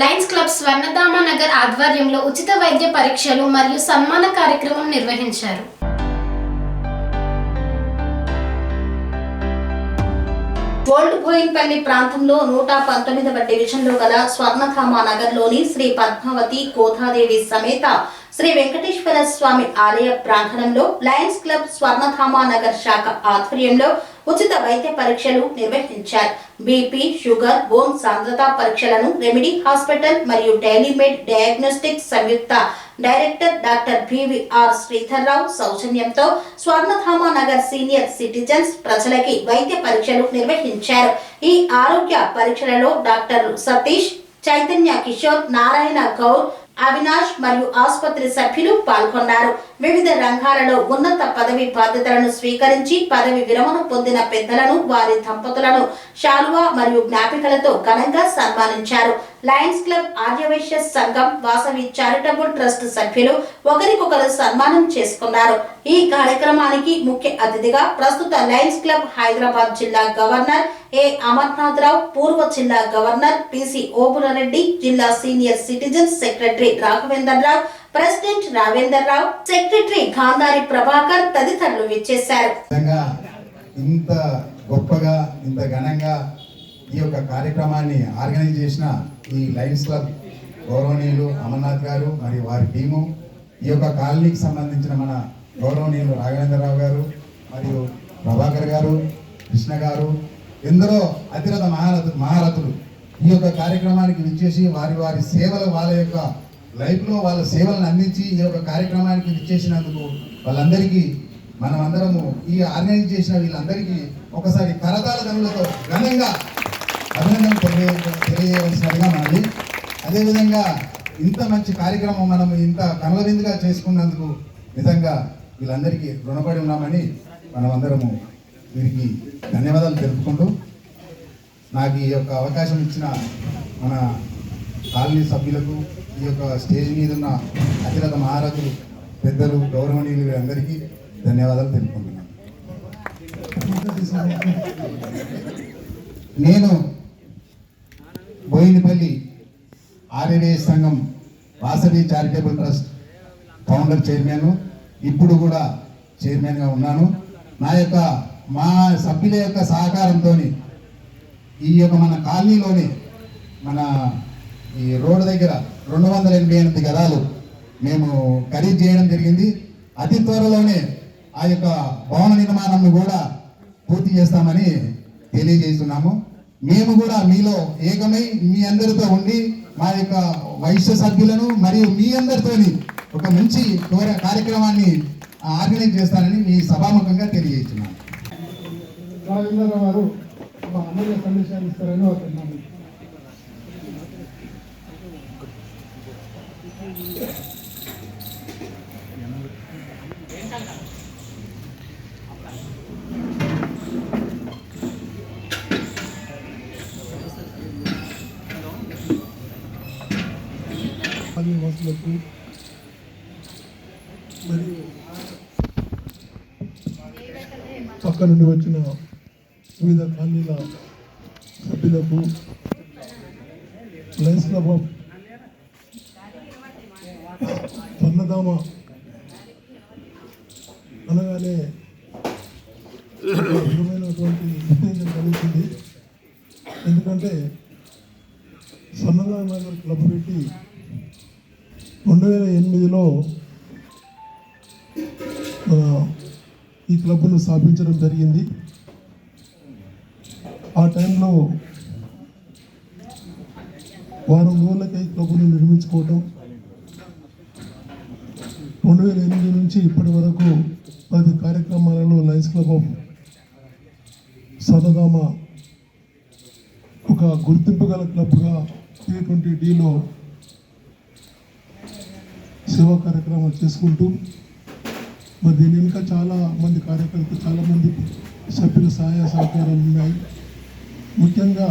Lions club స్వర్ణధామ Nagar ఆధ్వర్యంలో ఉచిత వైద్య పరీక్షలు మరియు సన్మాన కార్యక్రమం నిర్వహించారు. ఓల్డ్ బోయిన్పల్లి ప్రాంతంలో నూట పంతొమ్మిదవ డివిజన్లో గల స్వర్ణధామ నగర్లోని శ్రీ పద్మావతి కోథాదేవి సమేత శ్రీ వెంకటేశ్వర స్వామి ఆలయ ప్రాంగణంలో లయన్స్ క్లబ్ స్వర్ణధామ నగర్ శాఖ ఆధ్వర్యంలో ఉచిత వైద్య పరీక్షలు నిర్వహించారు. బీపీ షుగర్ బోన్ సాంద్రత పరీక్షలను రెమిడీ హాస్పిటల్ మరియు డైలీమేడ్ డయాగ్నోస్టిక్స్ సంయుక్త director doctor B V R Sridhar Rao సౌజన్యంతో స్వర్ణధామ నగర్ సీనియర్ సిటిజన్స్ ప్రజలకి వైద్య పరీక్షలు నిర్వహించారు. ఈ ఆరోగ్య పరీక్షలలో డాక్టర్ సతీష్ చైతన్య కిషోర్ నారాయణ గౌర్ అవినాష్ మరియు ఆసుపత్రి సభ్యులు పాల్గొన్నారు. వివిధ రంగాలలో ఉన్నత పదవి బాధ్యతలను స్వీకరించి పదవి విరమణ పొందిన పెద్దలను వారి దంపతులను శాలువా మరియు జ్ఞాపికలతో ఘనంగా సన్మానించారు. లయన్స్ క్లబ్ ఆర్యవైశ్య సంఘం వాసవి చారిటబుల్ ట్రస్ట్ సభ్యులు ఒకరికొకరు సన్మానం చేసుకున్నారు. ఈ కార్యక్రమానికి ముఖ్య అతిథిగా ప్రస్తుత లయన్స్ క్లబ్ హైదరాబాద్ జిల్లా గవర్నర్ ఏ అమర్నాథ్ రావు పూర్వ జిల్లా గవర్నర్ పిసి ఓబులరెడ్డి జిల్లా senior citizens secretary Raghavender Rao president Ravender Rao secretary Gandhari Prabhakar తదితరులు విచ్చేశారు. ఇంత గొప్పగా ఇంత ఘనంగా ఈ యొక్క కార్యక్రమాన్ని ఆర్గనైజ్ చేసిన ఈ లయన్స్ క్లబ్ గౌరవనీయులు అమర్నాథ్ గారు మరియు వారి టీము ఈ యొక్క కాలనీకి సంబంధించిన మన గౌరవనీయులు రాఘవేంద్రరావు గారు మరియు ప్రభాకర్ గారు కృష్ణ గారు ఎందరో అతిరథ మహారథు మహారథులు. ఈ యొక్క కార్యక్రమానికి విచ్చేసి వారి వారి సేవలు వాళ్ళ యొక్క లైఫ్లో వాళ్ళ సేవలను అందించి ఈ యొక్క కార్యక్రమానికి విచ్చేసినందుకు వాళ్ళందరికీ మనమందరము ఈ ఆర్గనైజ్ చేసిన వీళ్ళందరికీ ఒకసారి కరతాళ ధనులతో ఘనంగా అభినందన తెలియ తెలియవలసినదిగా మనది అదేవిధంగా ఇంత మంచి కార్యక్రమం మనం ఇంత కనులవిందుగా చేసుకున్నందుకు నిజంగా వీళ్ళందరికీ రుణపడి ఉన్నామని మనమందరము వీరికి ధన్యవాదాలు తెలుపుకుంటూ నాకు ఈ యొక్క అవకాశం ఇచ్చిన మన కాలనీ సభ్యులకు ఈ యొక్క స్టేజ్ మీద ఉన్న అఖిలత మహారథులు పెద్దలు గౌరవనీయులు వీరందరికీ ధన్యవాదాలు తెలుపుకుంటున్నాను. నేను బోయినపల్లి ఆర్యవేస్ సంఘం Vasavi charitable trust founder chairman ఇప్పుడు కూడా చైర్మన్గా ఉన్నాను. నా యొక్క మా సభ్యుల యొక్క సహకారంతో ఈ యొక్క మన కాలనీలోని మన ఈ రోడ్డు దగ్గర రెండు వందల ఎనభై ఎనిమిది గదాలు మేము ఖరీదు చేయడం జరిగింది. అతి త్వరలోనే ఆ యొక్క భవన నిర్మాణంను కూడా పూర్తి చేస్తామని తెలియజేస్తున్నాము. మేము కూడా మీలో ఏకమై మీ అందరితో ఉండి మా యొక్క వైశ్య సభ్యులను మరియు మీ అందరితోని ఒక మంచి కార్యక్రమాన్ని ఆర్గనైజ్ చేస్తానని మీ సభాముఖంగా తెలియజేస్తున్నాను. రాజేంద్ర గారు ఒక అమూల్య సందేశాన్ని ఇస్తారని కోరుతున్నాను. ఆదివాసులకు మరియు పక్క నుండి వచ్చిన వివిధ కాలనీల సభ్యులకు లయన్స్ క్లబ్ ఆఫ్ పన్నదామ అనగానే ఒక విధమైనటువంటి ఉత్తేజం కలుగుతుంది ఎందుకంటే సన్నదామ నగర్ క్లబ్ పెట్టి రెండు వేల ఎనిమిదిలో ఈ క్లబ్ను స్థాపించడం జరిగింది. ఆ టైంలో వారం రోజులకై క్లబ్ను నిర్మించుకోవటం. రెండు వేల ఎనిమిది నుంచి ఇప్పటి వరకు పది కార్యక్రమాలలో లయన్స్ క్లబ్ ఆఫ్ సరదామ ఒక గుర్తింపు గల క్లబ్గా టీ ట్వంటీ డీలో సేవా కార్యక్రమాలు చేసుకుంటూ మరి దీని ఇంకా చాలా మంది కార్యకర్తలు చాలామంది సభ్యుల సహాయ సహకారాలు ఉన్నాయి. ముఖ్యంగా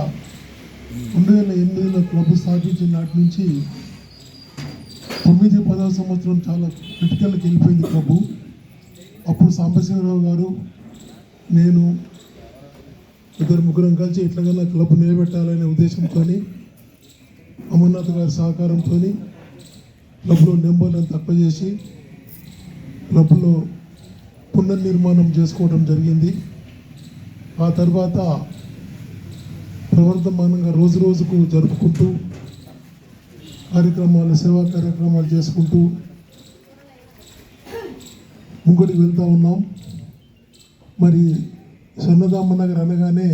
రెండు వేల ఎనిమిదిలో క్లబ్ స్థాపించిన నాటి నుంచి తొమ్మిది పదవ సంవత్సరం చాలా క్రిటికల్కి వెళ్ళిపోయింది క్లబ్. అప్పుడు సాంబశివరావు గారు నేను ఇద్దరు ముగ్గురం కలిసి ఎట్లాగైనా క్లబ్ నిలబెట్టాలనే ఉద్దేశంతో అమర్నాథ్ గారి సహకారంతో క్లబ్లో నెంబర్లను తక్కువ చేసి క్లబ్లో పునర్నిర్మాణం చేసుకోవడం జరిగింది. ఆ తర్వాత ప్రవర్తమానంగా రోజు రోజుకు జరుపుకుంటూ కార్యక్రమాలు సేవా కార్యక్రమాలు చేసుకుంటూ ముంగడికి వెళ్తూ ఉన్నాం. మరి సన్నదామ నగర్ అనగానే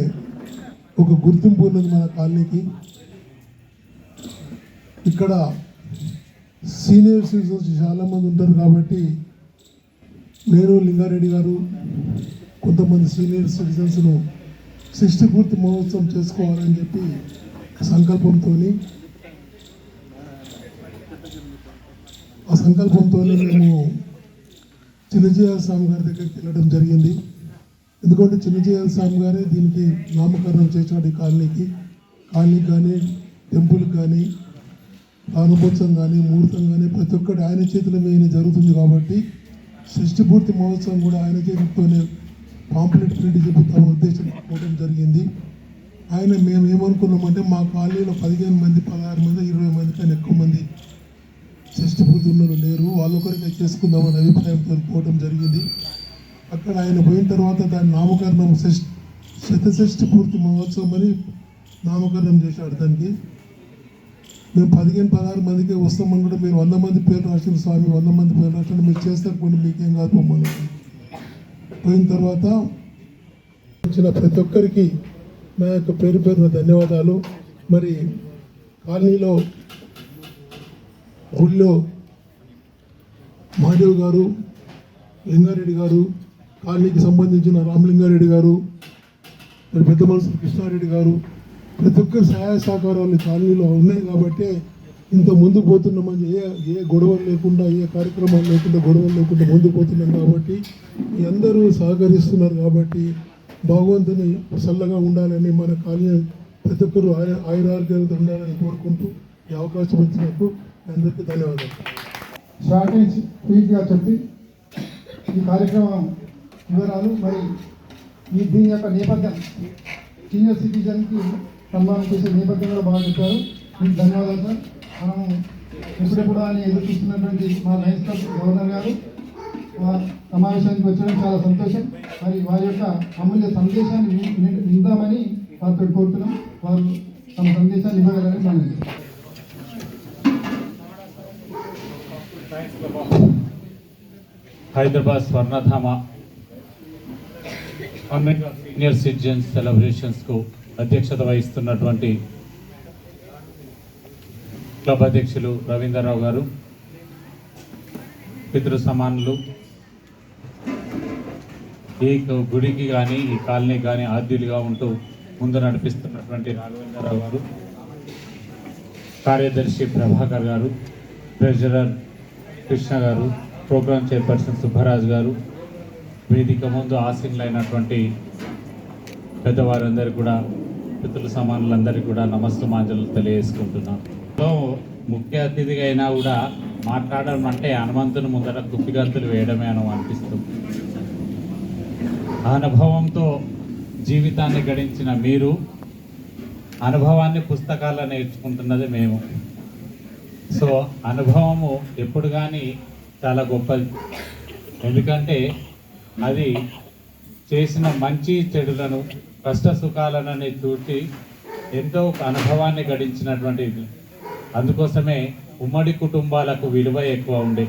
ఒక గుర్తింపు ఉన్నది మన కాలనీకి. ఇక్కడ సీనియర్ సిటిజన్స్ చాలామంది ఉంటారు కాబట్టి నేను లింగారెడ్డి గారు కొంతమంది సీనియర్ సిటిజన్స్ను షష్ఠి పూర్తి మహోత్సవం చేసుకోవాలని చెప్పి సంకల్పంతో ఆ సంకల్పంతో మేము చిన్నజీవ స్వామి గారి దగ్గరికి వెళ్ళడం జరిగింది. ఎందుకంటే చిన్నజీవ స్వామి గారే దీనికి నామకరణం చేసినాడు ఈ కాలనీకి కాలనీకి కానీ టెంపుల్కి కానీ ప్రారంభోత్సవం కానీ ముహూర్తం కానీ ప్రతి ఒక్కటి ఆయన చేతుల మీద జరుగుతుంది కాబట్టి షష్ఠి పూర్తి మహోత్సవం కూడా ఆయన చేతులతోనే పాంప్లెట్ ప్రింట్ చెబుతాం ఉద్దేశం పోవడం జరిగింది. ఆయన మేము ఏమనుకున్నామంటే మా కాలనీలో పదిహేను మంది పదహారు మంది ఇరవై మంది కానీ ఎక్కువ మంది షష్ఠి పూర్తి ఉన్నలు లేరు. వాళ్ళొకరికే చేసుకుందామని అభిప్రాయంతో పోవడం జరిగింది. అక్కడ ఆయన పోయిన తర్వాత దాని నామకరణం షష్ఠి పూర్తి మహోత్సవం అని నామకరణం చేశాడు దానికి. మేము పదిహేను పదహారు మందికి వస్తామని కూడా మీరు వంద మంది పేరు రాసిన స్వామి. వంద మంది పేరు రాసిన మీరు చేస్తారు. కొన్ని మీకేం కాదు మమ్మల్ని పోయిన తర్వాత వచ్చిన ప్రతి ఒక్కరికి నా యొక్క పేరు పేరున ధన్యవాదాలు. మరి కాలనీలో గుళ్ళో మహాదేవ్ గారు లింగారెడ్డి గారు కాలనీకి సంబంధించిన రామలింగారెడ్డి గారు మరి పెద్ద మనుషులు కృష్ణారెడ్డి గారు ప్రతి ఒక్కరు సహాయ సహకారాలు కాలనీలో ఉన్నాయి కాబట్టి ఇంత ముందు పోతున్నామని ఏ ఏ గొడవలు లేకుండా ఏ కార్యక్రమాలు లేకుండా గొడవలు లేకుండా ముందు పోతున్నాం కాబట్టి మీ అందరూ సహకరిస్తున్నారు కాబట్టి భగవంతుని చల్లగా ఉండాలని మన కాలనీ ప్రతి ఒక్కరు ఆయ ఆయురారోగ్యాలతో ఉండాలని కోరుకుంటూ ఈ అవకాశం ఇచ్చినట్టు అందరికీ ధన్యవాదాలు. షార్టేజ్ అండ్ చెప్పి ఈ కార్యక్రమం వివరాలు మరి ఈ దీని యొక్క నేపథ్యం. సీనియర్ సిటిజన్కి సన్మానం చేసే నేపథ్యంలో బాగా చెప్పారు. మీకు ధన్యవాదాలు సార్. మనం కూడా అని ఎదురు చూస్తున్నటువంటి మా లైన్స్ క్లబ్ గవర్నర్ గారు సమావేశానికి వచ్చడం చాలా సంతోషం. మరి వారి యొక్క అమూల్య సందేశాన్ని విందామని వారితో కోరుతున్నాం. వారు తమ సందేశాన్ని ఇవ్వగలరని మనం హైదరాబాద్ స్వర్ణధామ అంబేద్కర్ సీనియర్ సిటిజన్స్ సెలబ్రేషన్స్కు అధ్యక్షత వహిస్తున్నటువంటి క్లబ్ అధ్యక్షులు రవీంద్రరావు గారు పితృ సమానులు. ఈ గుడికి కానీ ఈ కాలనీకి కానీ ఆద్యులుగా ఉంటూ ముందు నడిపిస్తున్నటువంటి రాఘవేంద్రరావు గారు కార్యదర్శి ప్రభాకర్ గారు ట్రెజరర్ కృష్ణ గారు ప్రోగ్రామ్ చైర్పర్సన్ సుబ్బరాజు గారు వేదిక ముందు ఆసీనులైనటువంటి పెద్దవారందరూ కూడా పితృల సమానులందరికీ కూడా నమస్తమాంజలు తెలియజేసుకుంటున్నాను. సో ముఖ్య అతిథిగా అయినా కూడా మాట్లాడడం అంటే హనుమంతుని ముందర గుప్పిగంతులు వేయడమే అని అనిపిస్తుంది ఆ అనుభవంతో జీవితాన్ని గడించిన మీరు అనుభవాన్ని పుస్తకాల్లో నేర్చుకుంటున్నది మేము. సో అనుభవము ఎప్పుడు కానీ చాలా గొప్పది. ఎందుకంటే అది చేసిన మంచి చెడులను కష్ట సుఖాలను చూసి ఎంతో అనుభవాన్ని గడించినటువంటిది అందుకోసమే ఉమ్మడి కుటుంబాలకు విలువ ఎక్కువ ఉండే.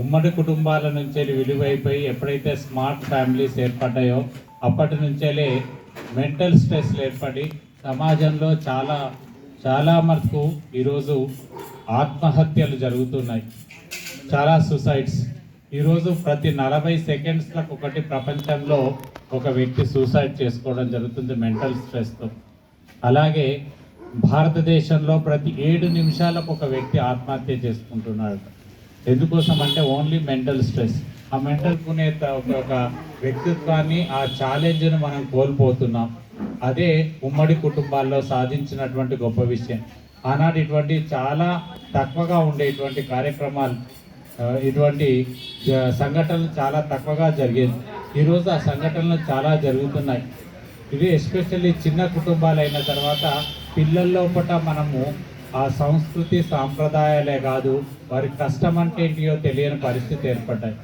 ఉమ్మడి కుటుంబాల నుంచే విలువైపోయి ఎప్పుడైతే స్మార్ట్ ఫ్యామిలీస్ ఏర్పడ్డాయో అప్పటి నుంచేలే మెంటల్ స్ట్రెస్ ఏర్పడి సమాజంలో చాలా చాలా మటుకు ఈరోజు ఆత్మహత్యలు జరుగుతున్నాయి. చాలా సూసైడ్స్. ఈరోజు ప్రతి నలభై సెకండ్స్లకు ఒకటి ప్రపంచంలో ఒక వ్యక్తి సూసైడ్ చేసుకోవడం జరుగుతుంది మెంటల్ స్ట్రెస్తో అలాగే భారతదేశంలో ప్రతి ఏడు నిమిషాలకు ఒక వ్యక్తి ఆత్మహత్య చేసుకుంటున్నాడు. ఎందుకోసం అంటే ఓన్లీ మెంటల్ స్ట్రెస్ ఆ మెంటల్ కొనే ఒక వ్యక్తిత్వాన్ని ఆ ఛాలెంజ్ను మనం కోల్పోతున్నాం. అదే ఉమ్మడి కుటుంబాల్లో సాధించినటువంటి గొప్ప విషయం. ఆనాడు ఇటువంటి చాలా తక్కువగా ఉండేటువంటి కార్యక్రమాలు ఇటువంటి సంఘటనలు చాలా తక్కువగా జరిగేది ఈరోజు ఆ సంఘటనలు చాలా జరుగుతున్నాయి. ఇది ఎస్పెషల్లీ చిన్న కుటుంబాలు అయిన తర్వాత పిల్లల లోపల మనము ఆ సంస్కృతి సాంప్రదాయాలే కాదు వారి కష్టం అంటే ఏంటియో తెలియని పరిస్థితి ఏర్పడ్డాయి.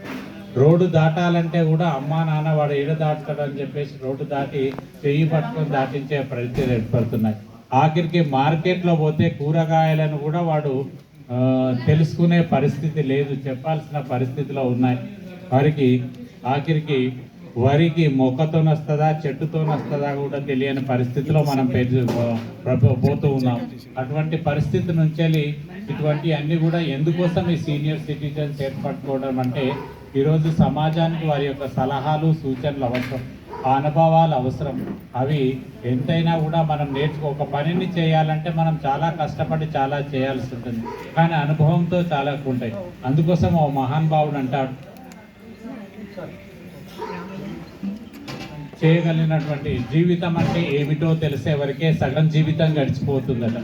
రోడ్డు దాటాలంటే కూడా అమ్మా నాన్న వాడు ఏడు దాటుతాడని చెప్పేసి రోడ్డు దాటి చెయ్యి పట్టుకొని దాటించే పరిస్థితులు ఏర్పడుతున్నాయి. ఆఖరికి మార్కెట్లో పోతే కూరగాయలను కూడా వాడు తెలుసుకునే పరిస్థితి లేదు చెప్పాల్సిన పరిస్థితిలో ఉన్నాయి. వారికి ఆఖరికి వరికి మొక్కతో వస్తుందా చెట్టుతో వస్తుందా కూడా తెలియని పరిస్థితిలో మనం పెరిగి పోతూ ఉన్నాం. అటువంటి పరిస్థితి నుంచి వెళ్ళి ఇటువంటి అన్ని కూడా ఎందుకోసం ఈ సీనియర్ సిటిజన్స్ ఏర్పట్టుకోవడం అంటే ఈరోజు సమాజానికి వారి యొక్క సలహాలు సూచనలు అవసరం. ఆ అనుభవాలు అవసరం. అవి ఎంతైనా కూడా మనం నేర్చుకో ఒక పనిని చేయాలంటే మనం చాలా కష్టపడి చాలా చేయాల్సి ఉంటుంది. కానీ అనుభవంతో చాలా ఉంటాయి. అందుకోసం ఓ మహానుభావుడు అంటాడు. చేయగలిగినటువంటి జీవితం అంటే ఏమిటో తెలిసే వరకే సగం జీవితం గడిచిపోతుందట.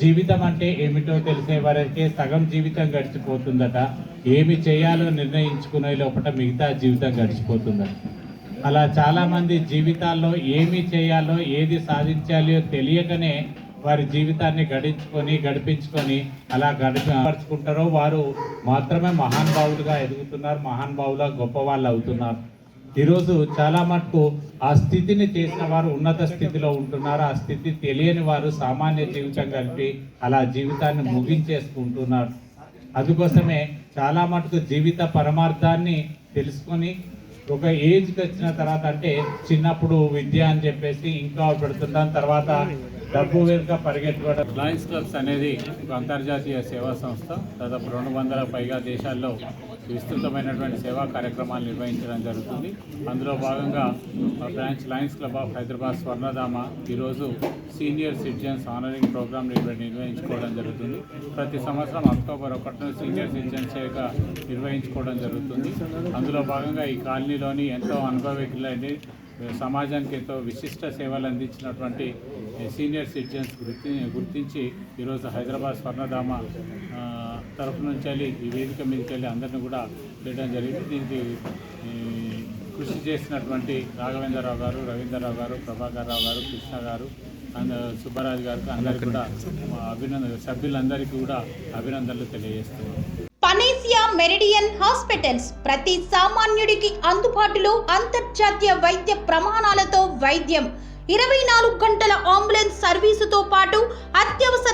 జీవితం అంటే ఏమిటో తెలిసే వరకే సగం జీవితం గడిచిపోతుందట. ఏమి చేయాలో నిర్ణయించుకునే లోపల మిగతా జీవితం గడిచిపోతుందట. అలా చాలామంది జీవితాల్లో ఏమి చేయాలో ఏది సాధించాలో తెలియకనే వారి జీవితాన్ని గడించుకొని గడిపించుకొని అలా గడిపరుచుకుంటారో వారు మాత్రమే మహానుభావులుగా ఎదుగుతున్నారు మహానుభావులుగా గొప్ప వాళ్ళు అవుతున్నారు. ఈరోజు చాలా మటుకు ఆ స్థితిని చేసిన వారు ఉన్నత స్థితిలో ఉంటున్నారు ఆ స్థితి తెలియని వారు సామాన్య జీవితం కలిపి అలా జీవితాన్ని ముగించేసుకుంటున్నారు. అందుకోసమే చాలా మటుకు జీవిత పరమార్థాన్ని తెలుసుకొని ఒక ఏజ్కి వచ్చిన తర్వాత అంటే చిన్నప్పుడు విద్య అని చెప్పేసి ఇంకా పెడుతుంటాం. తర్వాత డబ్బు వెనుక పరిగెట్టుకోవడం. లయన్స్ క్లబ్స్ అనేది ఒక అంతర్జాతీయ సేవా సంస్థ. దాదాపు రెండు వందల పైగా దేశాల్లో విస్తృతమైనటువంటి సేవా కార్యక్రమాలు నిర్వహించడం జరుగుతుంది. అందులో భాగంగా మా branch lions club of Hyderabad Swarnadhama ఈరోజు సీనియర్ సిటిజన్స్ ఆనరింగ్ ప్రోగ్రామ్ నిర్వహించుకోవడం జరుగుతుంది. ప్రతి సంవత్సరం అక్టోబర్ ఒకటిన సీనియర్ సిటిజన్స్ డేగా నిర్వహించుకోవడం జరుగుతుంది. అందులో భాగంగా ఈ కాలనీలోని ఎంతో అనుభవజ్ఞులైన సమాజానికి ఎంతో విశిష్ట సేవలు అందించినటువంటి సీనియర్ సిటిజన్స్ గుర్తి గుర్తించి ఈరోజు హైదరాబాద్ స్వర్ణధామ తరఫు నుంచి వెళ్ళి ఈ వేదిక మీదకి వెళ్ళి అందరిని కూడా చేయడం జరిగింది. దీనికి కృషి చేసినటువంటి రాఘవేంద్రరావు గారు రవీంద్రరావు గారు ప్రభాకర్ రావు గారు కృష్ణ గారు అండ్ సుబ్బరాజు గారికి అందరికీ కూడా అభినందన సభ్యులందరికీ కూడా అభినందనలు తెలియజేస్తున్నాను పనేసియా మెరిడియన్ హాస్పిటల్స్ ప్రతి సామాన్యుడికి అందుబాటులో అంతర్జాతీయ వైద్య ప్రమాణాలతో వైద్యం. ఇరవై నాలుగు గంటల అంబులెన్స్ సర్వీసుతో పాటు అత్యవసర